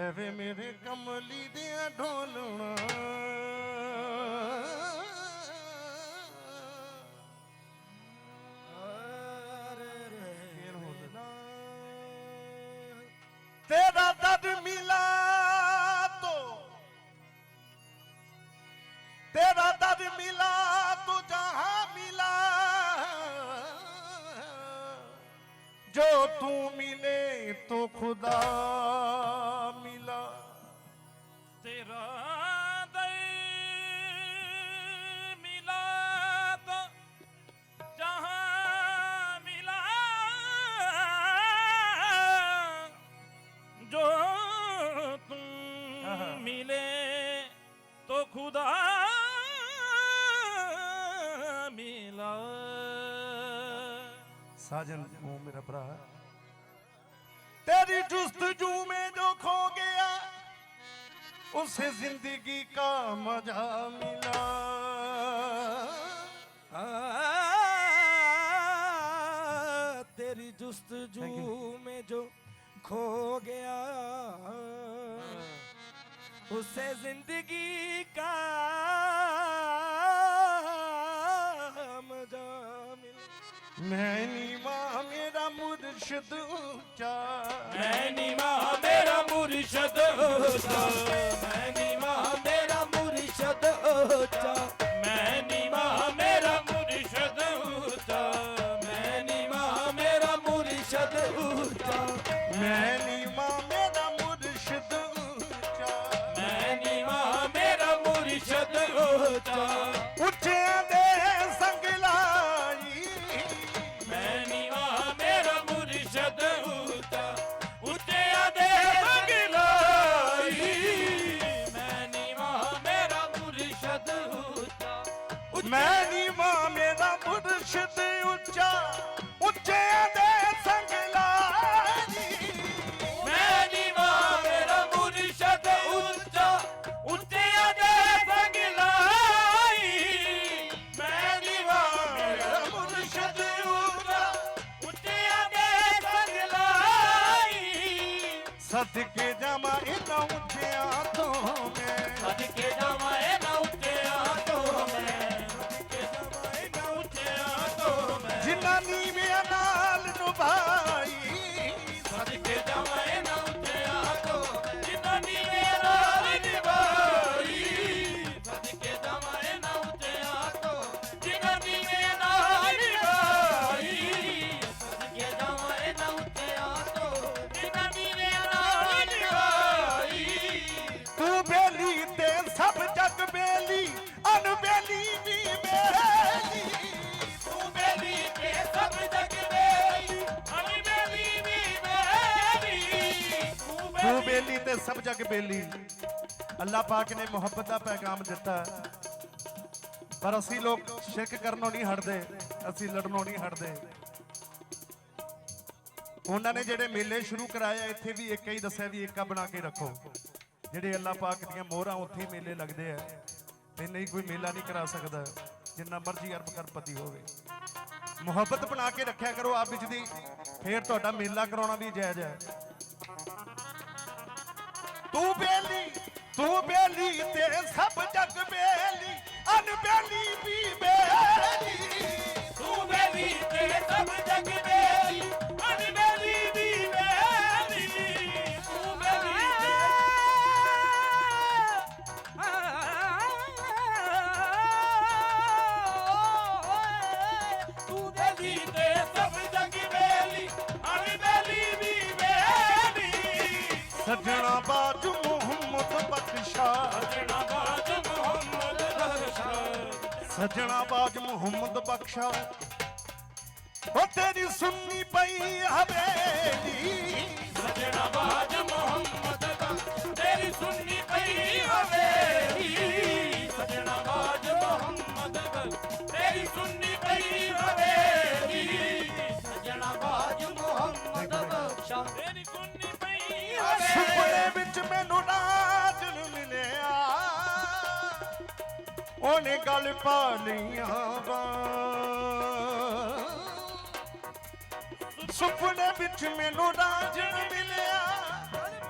ਲੈ ਵੇ ਮੇਰੇ ਕਮਲੀ ਦੇ ਢੋਲਣਾ। साजन ओ मेरा भरा तेरी जुस्तजू में जो खो गया उसे जिंदगी का मजा मिला आ, तेरी जुस्तजू Thank you. में जो खो गया उसे जिंदगी ਮੈਨੀ ਮਾ, ਮੇਰਾ ਮੁਰਸ਼ਦ ਉੱਚਾ। ਮੈਨੀ ਮਾ, ਮੇਰਾ ਮੁਰਸ਼ਦ ਉੱਚਾ। ਮੈਨੀ ਮਾ, ਮੇਰਾ ਮੁਰਸ਼ਦ ਉੱਚਾ। ਮੁਰਸ਼ਿਦ ਤੂੰ ਤੇ ਸਭ ਜਗ ਬੇਲੀ। ਅੱਲਾਹ ਪਾਕ ਨੇ ਮੁਹੱਬਤ ਦਾ ਪੈਗਾਮ ਦਿੱਤਾ। ਪਰ ਅਸੀਂ ਲੋਕ ਸ਼ਿਰਕ ਕਰਨੋਂ ਨਹੀਂ ਹਟਦੇ, ਅਸੀਂ ਲੜਨੋਂ ਨਹੀਂ ਹਟਦੇ। ਉਹਨਾਂ ਨੇ ਜਿਹੜੇ ਮੇਲੇ ਸ਼ੁਰੂ ਕਰਾਏ ਇੱਥੇ ਵੀ ਇੱਕ ਹੀ ਦੱਸਿਆ ਵੀ ਏਕਾ ਬਣਾ ਕੇ ਰੱਖੋ। ਜਿਹੜੇ ਅੱਲਾਹ ਪਾਕ ਦੀਆਂ ਮੋਹਰਾਂ ਉੱਥੇ ਮੇਲੇ ਲੱਗਦੇ ਆ ਤੇ ਨਹੀਂ ਕੋਈ ਮੇਲਾ ਨਹੀਂ ਕਰਾ ਸਕਦਾ, ਜਿੰਨਾ ਮਰਜ਼ੀ ਅਰਬ ਕਰਪਤੀ ਹੋਵੇ। ਮੁਹੱਬਤ ਬਣਾ ਕੇ ਰੱਖਿਆ ਕਰੋ ਆਪ ਵਿੱਚ ਦੀ, ਫੇਰ ਤੁਹਾਡਾ ਮੇਲਾ ਕਰਾਉਣਾ ਵੀ ਜਾਇਜ਼ ਹੈ। ਤੂੰ ਬੇਲੀ ਤੂੰ ਬੇਲੀ ਤੇ ਸਭ ਜਗ ਬੇਲੀ ਅਨਬੇਲੀ ਵੀ ਬੇਲੀ। ਤੂੰ ਬੇਲੀ ਤੇ ਸਭ ਜਗ ਬੇਲੀ ਸਜਣਾ ਬਾਜ ਮੁਹੰਮਦ ਬਖਸ਼ਾ ਜਣਾ ਬਾਜ ਮੁਹੰਮਦ ਬਖਸ਼ਾ ਸਜਣਾ ਬਾਜ ਮੁਹੰਮਦ ਬਖਸ਼ਾ ਉਹ ਤੇਰੀ ਸੁਣਨੀ ਪਈ ਹਵੇ। ਉਹਨੇ ਗੱਲ ਪਾਣੀਆਂ ਵਾ ਸੁਪਨੇ ਵਿੱਚ ਮੈਨੂੰ ਰਾਜਨ ਮਿਲਿਆ।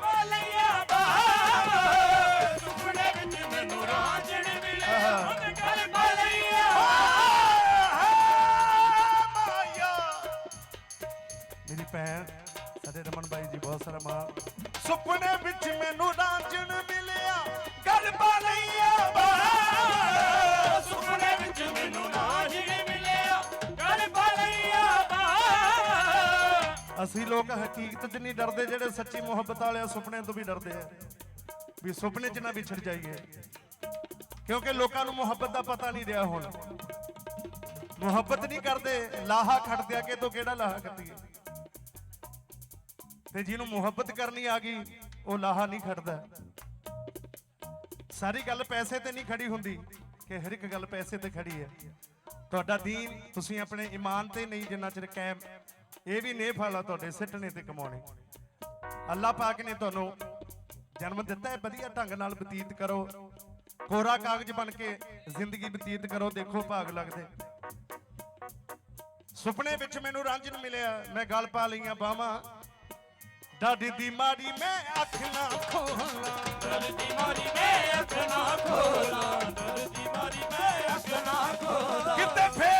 ਮੋਲਿਆ ਬਾਬਾ ਸੁਪਨੇ ਵਿੱਚ ਮੈਨੂੰ ਰਾਜਨ ਮਿਲਿਆ। ਉਹਨੇ ਗੱਲ ਮਾਇਆ। ਮੇਰੀ ਭੈਣ ਸਾਡੇ ਰਮਨ ਬਾਈ ਜੀ ਬਹੁਤ ਸਾਰਾ ਸੁਪਨੇ ਵਿੱਚ ਮੈਨੂੰ ਰਾਜਨ ਮਿਲਿਆ। ਗੱਲ ਮੋਲਿਆ ਬਾਬਾ ਅਸੀਂ ਲੋਕ ਹਕੀਕਤ 'ਚ ਨਹੀਂ ਡਰਦੇ, ਜਿਹੜੇ ਸੱਚੀ ਮੁਹੱਬਤ ਵਾਲੇ ਸੁਪਨੇ ਤੋਂ ਵੀ ਡਰਦੇ ਆ। ਵੀ ਸੁਪਨੇ 'ਚ ਨਾ ਵਿਛੜ ਜਾਈਏ। ਕਿਉਂਕਿ ਲੋਕਾਂ ਨੂੰ ਮੁਹੱਬਤ ਦਾ ਪਤਾ ਨਹੀਂ ਰਿਹਾ ਹੁਣ। ਮੁਹੱਬਤ ਨਹੀਂ ਕਰਦੇ, ਲਾਹਾ ਖੜਦੇ ਆ ਕਿ ਤੋਂ ਕਿਹੜਾ ਲਾਹਾ ਖੱਟੀਏ? ਤੇ ਜਿਹਨੂੰ ਮੁਹੱਬਤ ਕਰਨੀ ਆ ਗਈ, ਉਹ ਲਾਹਾ ਨਹੀਂ ਖੜਦਾ ਸਾਰੀ ਗੱਲ ਪੈਸੇ ਤੇ ਨਹੀਂ ਖੜੀ ਹੁੰਦੀ, ਕਿ ਹਰ ਇੱਕ ਗੱਲ ਪੈਸੇ ਤੇ ਖੜੀ ਹੈ। ਤੁਹਾਡਾ ਦੀਨ ਤੁਸੀਂ ਆਪਣੇ ਈਮਾਨ ਤੇ ਨਹੀਂ ਜਿੰਨਾ ਚਿਰ ਕਾਇਮ ਇਹ ਵੀ ਨੇਫ ਵਾਲਾ ਤੁਹਾਡੇ, ਸਿੱਟਣੇ ਤੇ ਕਮਾਉਣੇ। ਅੱਲਾਹ ਪਾਕ ਨੇ ਤੁਹਾਨੂੰ ਜਨਮ ਦਿੱਤਾ ਹੈ, ਵਧੀਆ ਢੰਗ ਨਾਲ ਬਤੀਤ ਕਰੋ। ਕੋਰਾ ਕਾਗਜ਼ ਬਣ ਕੇ ਜ਼ਿੰਦਗੀ ਬਤੀਤ ਕਰੋ, ਦੇਖੋ ਭਾਗ ਲੱਗਦੇ। ਸੁਪਨੇ ਵਿੱਚ ਮੈਨੂੰ ਰਾਂਝਣ ਮਿਲਿਆ, ਮੈਂ ਗੱਲ ਪਾ ਲਈਆਂ ਬਾਹਾਂ। ਡਾਡੀ ਦੀ ਮਾੜੀ ਮੈਂ ਅੱਖ ਨਾ ਖੋਲਾਂ। ਦਰਦੀ ਮਾਰੀ ਮੈਂ ਅੱਖ ਨਾ ਖੋਲਾਂ। ਦਰਦੀ ਮਾਰੀ ਮੈਂ ਅੱਖ ਨਾ ਖੋਲਾਂ। ਕਿਤੇ ਫੇਰ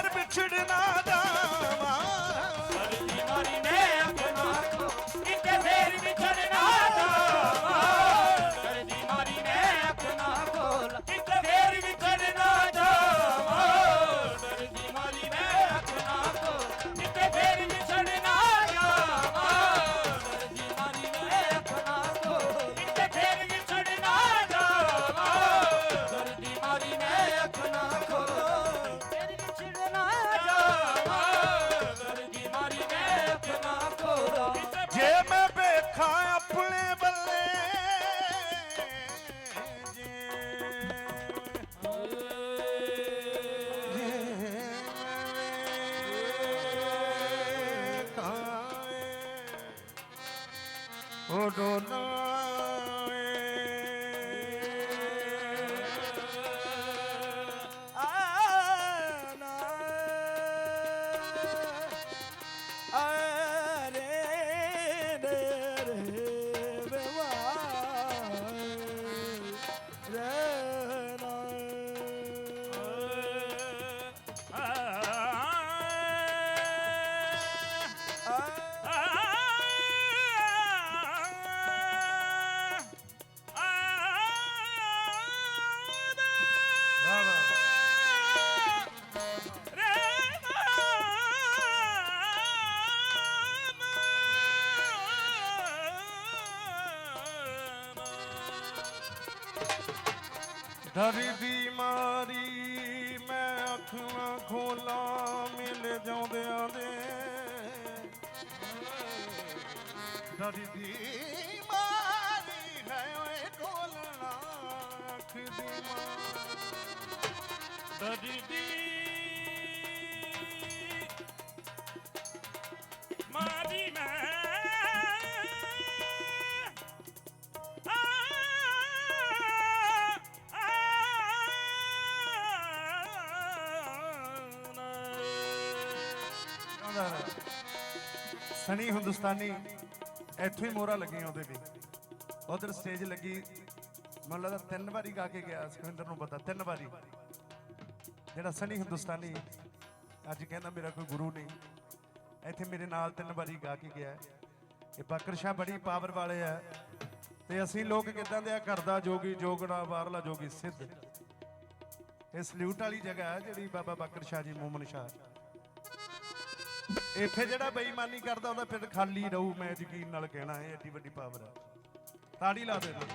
Oh, no, no. ਡਰੀ ਮਾਰੀ, ਮੈਂ ਅੱਖ ਨਾ ਖੋਲਾਂ ਮਿਲ ਜਾਉਂਦਿਆਂ ਦੇ। ਡਰੀ ਦੀ ਮਾਰੀ ਹੈ ਓਏ ਖੋਲਣਾ ਅੱਖ ਦੀ ਮਾਰੀ। ਦਰਦੀ ਮਾਰੀ ਮੈਂ ਸਣੀ ਹਿੰਦੁਸਤਾਨੀ, ਇੱਥੋਂ ਹੀ ਮੋਹਰਾਂ ਲੱਗੀਆਂ ਉਹਦੇ ਵੀ। ਉਧਰ ਸਟੇਜ ਲੱਗੀ। ਮੈਨੂੰ ਲੱਗਦਾ ਤਿੰਨ ਵਾਰੀ ਗਾ ਕੇ ਗਿਆ, ਸੁਖਵਿੰਦਰ ਨੂੰ ਪਤਾ, ਤਿੰਨ ਵਾਰੀ। ਜਿਹੜਾ ਸਣੀ ਹਿੰਦੁਸਤਾਨੀ, ਅੱਜ ਕਹਿੰਦਾ ਮੇਰਾ ਕੋਈ ਗੁਰੂ ਨਹੀਂ। ਇੱਥੇ ਮੇਰੇ ਨਾਲ ਤਿੰਨ ਵਾਰੀ ਗਾ ਕੇ ਗਿਆ। ਇਹ ਬਾਕਰ ਸ਼ਾਹ ਬੜੀ ਪਾਵਰ ਵਾਲੇ ਆ। ਤੇ ਅਸੀਂ ਲੋਕ ਕਿਦਾਂ ਦੇ ਆ? ਘਰ ਦਾ ਜੋਗੀ, ਜੋਗੜਾ, ਬਾਹਰਲਾ ਜੋਗੀ, ਸਿੱਧ। ਇਹ ਸਲੂਟ ਵਾਲੀ ਜਗ੍ਹਾ ਹੈ ਜਿਹੜੀ ਬਾਬਾ ਬਾਕਰ ਸ਼ਾਹ ਜੀ, ਮੂਮਨ ਸ਼ਾਹ। ਇੱਥੇ ਜਿਹੜਾ ਬੇਈਮਾਨੀ ਕਰਦਾ ਉਹਦਾ ਪਿੰਡ ਖਾਲੀ ਰਹੂ, ਮੈਂ ਯਕੀਨ ਨਾਲ ਕਹਿਣਾ, ਇਹ ਏਡੀ ਵੱਡੀ ਪਾਵਰ ਆ ਤਾੜੀ ਲਾ ਦੇ ਤੂੰ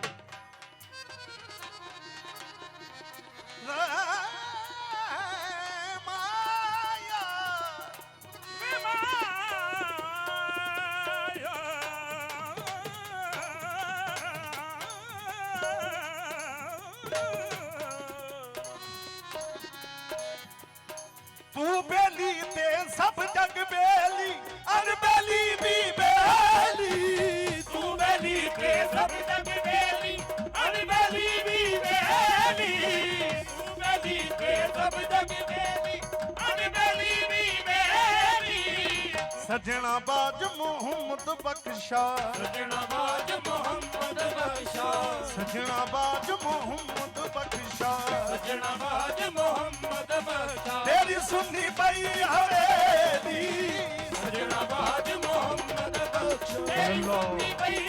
ਸਭ ਜਗ ਬੇਲੀ ਅਨਬੇਲੀ ਵੀ ਬੇਲੀ। ਤੂੰ ਬੈਲੀ ਤੇ ਸਭ ਤੱਕ ਬੇਲੀ ਅਨਬੇਲੀ ਵੀ ਬੇਲੀ। ਤੂੰ ਬੈਲੀ ਤੇ ਸਭ ਤੱਕ ਸਜਣਾ ਬਾਜ ਮੁਹੰਮਦ ਬਖਸ਼ਾ। ਸਜਣਾ ਬਾਜ ਮੁਹੰਮਦ ਬਖਸ਼ਾ। ਸਜਣਾ ਬਾਜ ਮੁਹੰਮਦ ਬਖਸ਼ਾ। ਸਜਣਾ ਬਾਜ ਮੁਹੰਮਦ ਬਖਸ਼ਾ। ਤੇਰੀ ਸੁਣੀ ਪਈ ਹਰੇ ਦੀ। ਸਜਣਾ ਬਾਜ ਮੁਹੰਮਦ ਬਖਸ਼ਾ। ਤੇਰੀ ਸੁਣੀ ਪਈ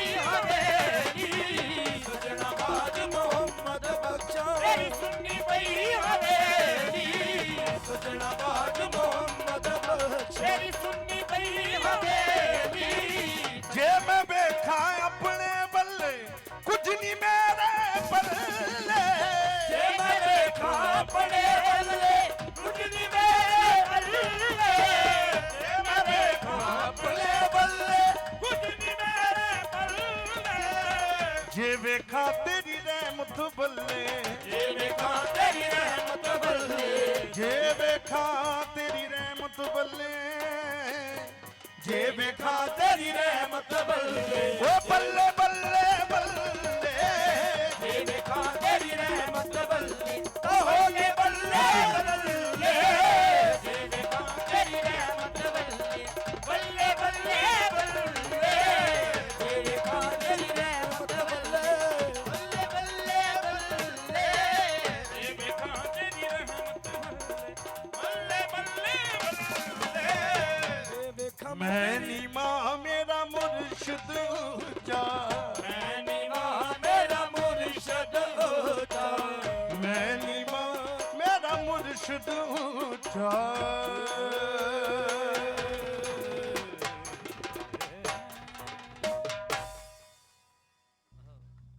ਵੇਖਾ ਤੇਰੀ ਰਹਿਮਤ ਬੱਲੇ। ਜੇ ਵੇਖਾ ਤੇਰੀ ਰਹਿਮਤ ਬੱਲੇ। ਜੇ ਵੇਖਾ ਤੇਰੀ ਰਹਿਮਤ ਬੱਲੇ। ਜੇ ਵੇਖਾ ਤੇਰੀ ਰਹਿਮਤ ਬੱਲੇ। ਓ ਬੱਲੇ through.